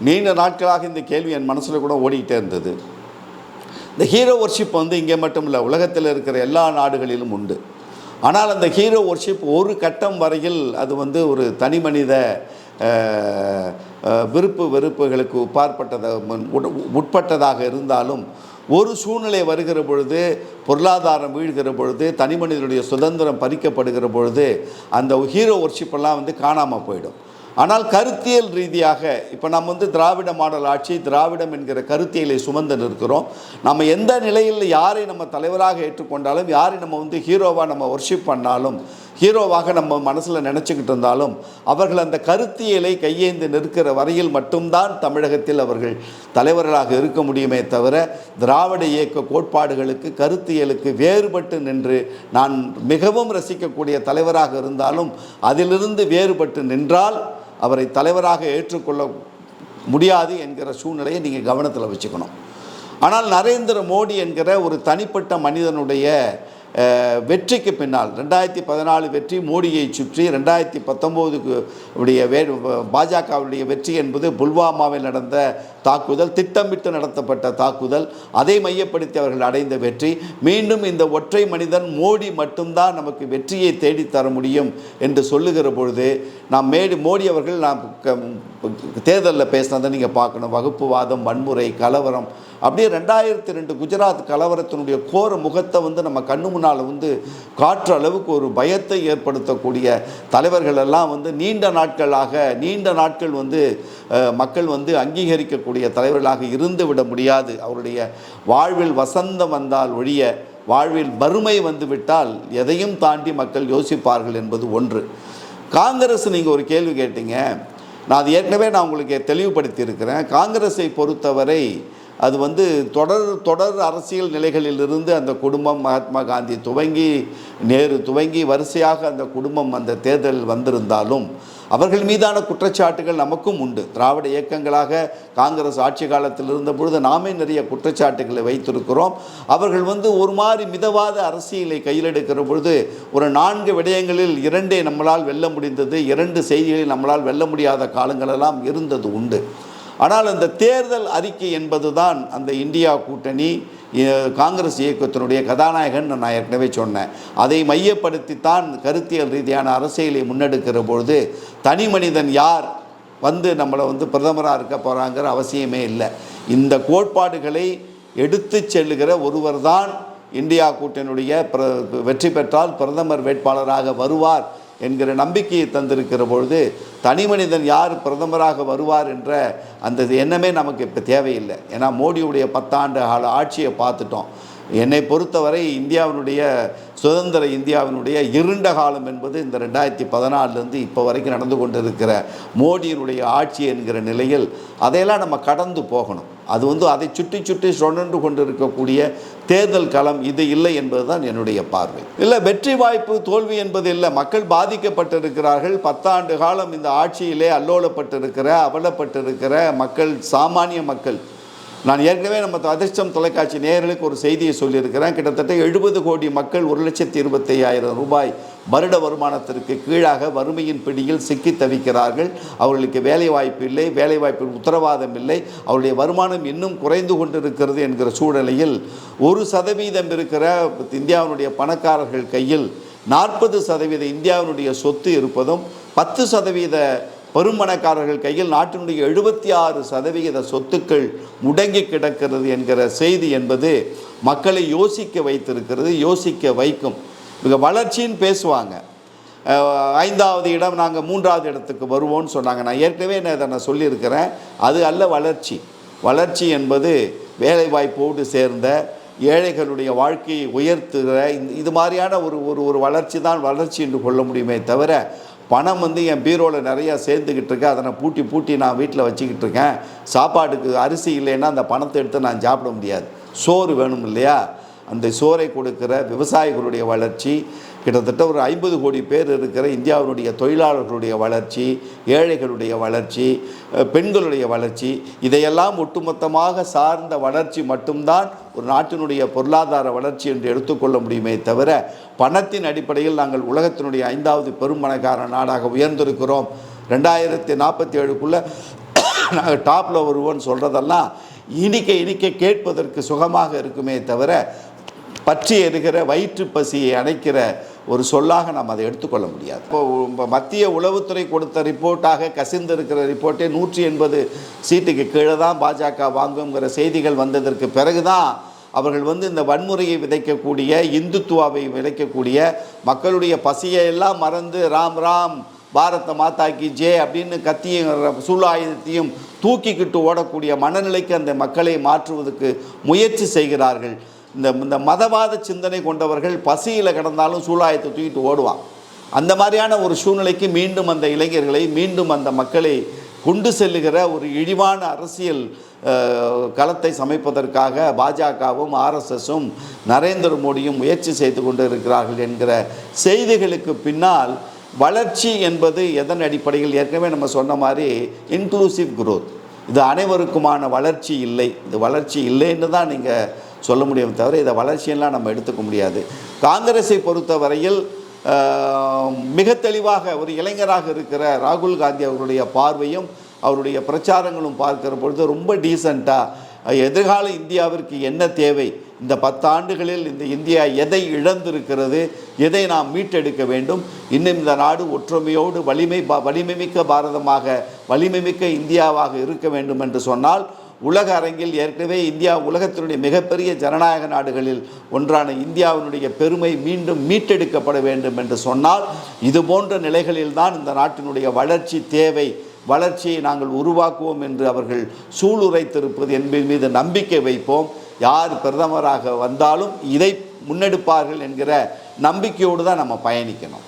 நீண்ட நாட்களாக இந்த கேள்வி என் மனசில் கூட ஓடிக்கிட்டே இருந்தது. இந்த ஹீரோ ஒர்ஷிப் வந்து இங்கே மட்டும் இல்லை உலகத்தில் இருக்கிற எல்லா நாடுகளிலும் உண்டு. ஆனால் அந்த ஹீரோ ஒர்ஷிப் ஒரு கட்டம் வரையில் அது வந்து ஒரு தனி மனித விருப்பு வெறுப்புகளுக்கு உட்பாற்பட்டத உட்- உட்பட்டதாக இருந்தாலும் ஒரு சூழ்நிலை வருகிற பொழுது பொருளாதாரம் வீழ்கிற பொழுது தனி மனிதனுடைய சுதந்திரம் பறிக்கப்படுகிற பொழுது அந்த ஹீரோ ஒர்ஷிப்பெல்லாம் வந்து காணாமல் போயிடும். ஆனால் கருத்தியல் ரீதியாக இப்போ நம்ம வந்து திராவிட மாடல் ஆட்சி திராவிடம் என்கிற கருத்தியலை சுமந்து நிற்கிறோம். நம்ம எந்த நிலையில் யாரை நம்ம தலைவராக ஏற்றுக்கொண்டாலும் யாரை நம்ம வந்து ஹீரோவாக நம்ம ஒர்ஷிப் பண்ணாலும் ஹீரோவாக நம்ம மனசில் நினச்சிக்கிட்டு இருந்தாலும் அவர்கள் அந்த கருத்தியலை கையேந்து நிற்கிற வரையில் மட்டும்தான் தமிழகத்தில் அவர்கள் தலைவர்களாக இருக்க முடியுமே தவிர திராவிட இயக்க கோட்பாடுகளுக்கு கருத்தியலுக்கு வேறுபட்டு நின்று நான் மிகவும் ரசிக்கக்கூடிய தலைவராக இருந்தாலும் அதிலிருந்து வேறுபட்டு நின்றால் அவரை தலைவராக ஏற்றுக்கொள்ள முடியாது என்கிற சூழ்நிலையை நீங்கள் கவனத்தில் வச்சுக்கணும். ஆனால் நரேந்திர மோடி என்கிற ஒரு தனிப்பட்ட மனிதனுடைய வெற்றிக்கு பின்னால். ரெண்டாயிரத்தி பதினாலு வெற்றி மோடியை சுற்றி ரெண்டாயிரத்தி பத்தொம்போதுக்கு உடைய வே பாஜகவுடைய வெற்றி என்பது புல்வாமாவில் நடந்த தாக்குதல் திட்டமிட்டு நடத்தப்பட்ட தாக்குதல் அதை மையப்படுத்தி அவர்கள் அடைந்த வெற்றி. மீண்டும் இந்த ஒற்றை மனிதன் மோடி மட்டும்தான் நமக்கு வெற்றியை தேடித்தர முடியும் என்று சொல்லுகிற பொழுது நாம் மேடி மோடி அவர்கள் நாம் தேர்தலில் பேசினதை நீங்கள் பார்க்கணும். வகுப்புவாதம் வன்முறை கலவரம் அப்படியே ரெண்டாயிரத்தி ரெண்டு குஜராத் கலவரத்தினுடைய கோர முகத்தை வந்து நம்ம கண்ணு முன்னால் வந்து காற்று அளவுக்கு ஒரு பயத்தை ஏற்படுத்தக்கூடிய தலைவர்கள் எல்லாம் வந்து நீண்ட நாட்களாக நீண்ட நாட்கள் வந்து மக்கள் வந்து அங்கீகரிக்கக்கூடிய தலைவர்களாக இருந்து விட முடியாது. அவருடைய வாழ்வில் வசந்தம் வந்தால் ஒழிய வாழ்வில் வறுமை வந்துவிட்டால் எதையும் தாண்டி மக்கள் யோசிப்பார்கள் என்பது ஒன்று. காங்கிரஸ் நீங்கள் ஒரு கேள்வி கேட்டீங்க. நான் அது ஏற்கனவே நான் உங்களுக்கு தெளிவுபடுத்தி இருக்கிறேன் காங்கிரஸை பொறுத்தவரை அது வந்து தொடர் தொடர் அரசியல் நிலைகளிலிருந்து அந்த குடும்பம் மகாத்மா காந்தி துவங்கி நேரு துவங்கி வரிசையாக அந்த குடும்பம் அந்த தேர்தலில் வந்திருந்தாலும் அவர்கள் மீதான குற்றச்சாட்டுகள் நமக்கும் உண்டு. திராவிட இயக்கங்களாக காங்கிரஸ் ஆட்சி காலத்தில் இருந்த பொழுது நாமே நிறைய குற்றச்சாட்டுகளை வைத்திருக்கிறோம். அவர்கள் வந்து ஒரு மாதிரி மிதவாத அரசியலை கையில் எடுக்கிற பொழுது ஒரு நான்கு விடயங்களில் இரண்டே நம்மளால் வெல்ல முடிந்தது இரண்டு செய்திகளில் நம்மளால் வெல்ல முடியாத காலங்களெல்லாம் இருந்தது உண்டு. ஆனால் அந்த தேர்தல் அறிக்கை என்பதுதான் அந்த இந்தியா கூட்டணி காங்கிரஸ் இயக்கத்தினுடைய கதாநாயகன் நான் ஏற்கனவே சொன்னேன். அதை மையப்படுத்தித்தான் கருத்தியல் ரீதியான அரசியலை முன்னெடுக்கிற பொழுது தனி மனிதன் யார் வந்து நம்மளை வந்து பிரதமராக இருக்க போகிறாங்கிற அவசியமே இல்லை. இந்த கோட்பாடுகளை எடுத்து செல்லுகிற ஒருவர் தான் இந்தியா கூட்டணியுடைய பிர வெற்றி பெற்றால் பிரதமர் வேட்பாளராக வருவார் என்கிற நம்பிக்கையை தந்திருக்கிற பொழுது தனி மனிதன் யார் பிரதமராக வருவார் என்ற அந்த எண்ணமே நமக்கு இப்போ தேவையில்லை. ஏன்னா மோடியுடைய பத்தாண்டு கால ஆட்சியை பார்த்துட்டோம். என்னை பொறுத்தவரை இந்தியாவினுடைய சுதந்திர இந்தியாவினுடைய இருண்ட காலம் என்பது இந்த ரெண்டாயிரத்தி பதினாலிருந்து இப்போ வரைக்கும் நடந்து கொண்டிருக்கிற மோடியினுடைய ஆட்சி என்கிற நிலையில் அதையெல்லாம் நம்ம கடந்து போகணும். அது வந்து அதை சுற்றி சுற்றி சுழன்று கொண்டிருக்கக்கூடிய தேர்தல் களம் இது இல்லை என்பதுதான் என்னுடைய பார்வை. இல்லை வெற்றி வாய்ப்பு தோல்வி என்பது இல்லை. மக்கள் பாதிக்கப்பட்டிருக்கிறார்கள். பத்தாண்டு காலம் இந்த ஆட்சியிலே அல்லோலப்பட்டிருக்கிற அவலப்பட்டிருக்கிற மக்கள் சாமானிய மக்கள் நான் ஏற்கனவே நம்ம அதிர்ஷ்டம் தொலைக்காட்சி நேர்களுக்கு ஒரு செய்தியை சொல்லியிருக்கிறேன். கிட்டத்தட்ட எழுபது கோடி மக்கள் ஒரு லட்சத்தி இருபத்தையாயிரம் ரூபாய் வருட வருமானத்திற்கு கீழாக வறுமையின் பிடியில் சிக்கி தவிக்கிறார்கள். அவர்களுக்கு வேலைவாய்ப்பு இல்லை வேலைவாய்ப்பின் உத்தரவாதம் இல்லை. அவருடைய வருமானம் இன்னும் குறைந்து கொண்டிருக்கிறது என்கிற சூழ்நிலையில் ஒரு சதவீதம் இருக்கிற இந்தியாவினுடைய பணக்காரர்கள் கையில் நாற்பது சதவீத இந்தியாவினுடைய சொத்து இருப்பதும் பத்து சதவீத பெரும்பணக்காரர்கள் கையில் நாட்டினுடைய எழுபத்தி ஆறு சதவிகித சொத்துக்கள் முடங்கி கிடக்கிறது என்கிற செய்தி என்பது மக்களை யோசிக்க வைத்திருக்கிறது யோசிக்க வைக்கும். மிக வளர்ச்சின்னு பேசுவாங்க. ஐந்தாவது இடம் நாங்கள் மூன்றாவது இடத்துக்கு வருவோம்னு சொன்னாங்க. நான் ஏற்கனவே நான் இதை நான் சொல்லியிருக்கிறேன். அது அல்ல வளர்ச்சி. வளர்ச்சி என்பது வேலைவாய்ப்போடு சேர்ந்த ஏழைகளுடைய வாழ்க்கையை உயர்த்துகிற இந்த- இது மாதிரியான ஒரு ஒரு ஒரு வளர்ச்சி தான் வளர்ச்சி என்று கொள்ள முடியுமே தவிர பணம் வந்து என் பீரோவில் நிறையா சேர்ந்துக்கிட்டு இருக்கு அதை நான் பூட்டி பூட்டி நான் வீட்டில் வச்சுக்கிட்டு இருக்கேன். சாப்பாட்டுக்கு அரிசி இல்லைன்னா அந்த பணத்தை எடுத்து நான் சாப்பிட முடியாது. சோறு வேணும் இல்லையா? அந்த சோறை கொடுக்கிற விவசாயிகளுடைய வளர்ச்சி கிட்டத்தட்ட ஒரு ஐம்பது கோடி பேர் இருக்கிற இந்தியாவினுடைய தொழிலாளர்களுடைய வளர்ச்சி ஏழைகளுடைய வளர்ச்சி பெண்களுடைய வளர்ச்சி இதையெல்லாம் ஒட்டுமொத்தமாக சார்ந்த வளர்ச்சி மட்டும்தான் ஒரு நாட்டினுடைய பொருளாதார வளர்ச்சி என்று எடுத்துக்கொள்ள முடியுமே தவிர பணத்தின் அடிப்படையில் நாங்கள் உலகத்தினுடைய ஐந்தாவது பெரும்பணக்கார நாடாக உயர்ந்திருக்கிறோம். ரெண்டாயிரத்தி நாற்பத்தி ஏழுக்குள்ளே நாங்கள் டாப்பில் வருவோம்னு சொல்கிறதெல்லாம் இனிக்க இனிக்க கேட்பதற்கு சுகமாக இருக்குமே தவிர பற்றி எறுகிற வயிற்று பசியை அணைக்கிற ஒரு சொல்லாக நாம் அதை எடுத்துக்கொள்ள முடியாது. இப்போ மத்திய உளவுத்துறை கொடுத்த ரிப்போர்ட்டாக கசிந்து இருக்கிற ரிப்போர்ட்டே நூற்றி எண்பது சீட்டுக்கு கீழே தான் பாஜக வாங்குங்கிற செய்திகள் வந்ததற்கு பிறகு தான் அவர்கள் வந்து இந்த வன்முறையை விதைக்கக்கூடிய இந்துத்துவாவை விதைக்கக்கூடிய மக்களுடைய பசியை எல்லாம் மறந்து ராம் ராம் பாரத மாதாக்கி ஜே அப்படின்னு கத்தியும் சூழாயுதத்தையும் தூக்கிக்கிட்டு ஓடக்கூடிய மனநிலைக்கு அந்த மக்களை மாற்றுவதற்கு முயற்சி செய்கிறார்கள். இந்த இந்த மதவாத சிந்தனை கொண்டவர்கள் பசியில் கிடந்தாலும் சூலாயத்தை தூக்கிட்டு ஓடுவான் அந்த மாதிரியான ஒரு சூழ்நிலைக்கு மீண்டும் அந்த இளைஞர்களை மீண்டும் அந்த மக்களை கொண்டு செல்லுகிற ஒரு இழிவான அரசியல் களத்தை சமைப்பதற்காக பாஜகவும் ஆர்எஸ்எஸும் நரேந்திர மோடியும் முயற்சி செய்து கொண்டு இருக்கிறார்கள் என்கிற செய்திகளுக்கு பின்னால் வளர்ச்சி என்பது எதன் அடிப்படையில்? ஏற்கனவே நம்ம சொன்ன மாதிரி இன்க்ளூசிவ் குரோத் இது அனைவருக்குமான வளர்ச்சி இல்லை. இது வளர்ச்சி இல்லைன்னு தான் நீங்கள் சொல்ல முடியும் தவிர இதை வளர்ச்சியெல்லாம் நம்ம எடுத்துக்க முடியாது. காங்கிரஸை பொறுத்தவரையில் ஆஹ், மிக தெளிவாக ஒரு இளைஞராக இருக்கிற ராகுல் காந்தி அவருடைய பார்வையும் அவருடைய பிரச்சாரங்களும் பார்க்கிற பொழுது ரொம்ப டீசெண்டாக எதிர்கால இந்தியாவிற்கு என்ன தேவை? இந்த பத்தாண்டுகளில் இந்த இந்தியா எதை இழந்திருக்கிறது? எதை நாம் மீட்டெடுக்க வேண்டும்? இன்னும் இந்த நாடு ஒற்றுமையோடு வலிமை பா- வலிமைமிக்க பாரதமாக வலிமைமிக்க இந்தியாவாக இருக்க வேண்டும் என்று சொன்னால் உலக அரங்கில் ஏற்கனவே இந்தியா உலகத்தினுடைய மிகப்பெரிய ஜனநாயக நாடுகளில் ஒன்றான இந்தியாவினுடைய பெருமை மீண்டும் மீட்டெடுக்கப்பட வேண்டும் என்று சொன்னால் இது போன்ற நிலைகளில்தான் இந்த நாட்டினுடைய வளர்ச்சி தேவை. வளர்ச்சியை நாங்கள் உருவாக்குவோம் என்று அவர்கள் சூளுரைத்திருப்பது என்பது மீது நம்பிக்கை வைப்போம். யார் பிரதமராக வந்தாலும் இதை முன்னெடுப்பார்கள் என்கிற நம்பிக்கையோடு தான் நம்ம பயணிக்கணும்.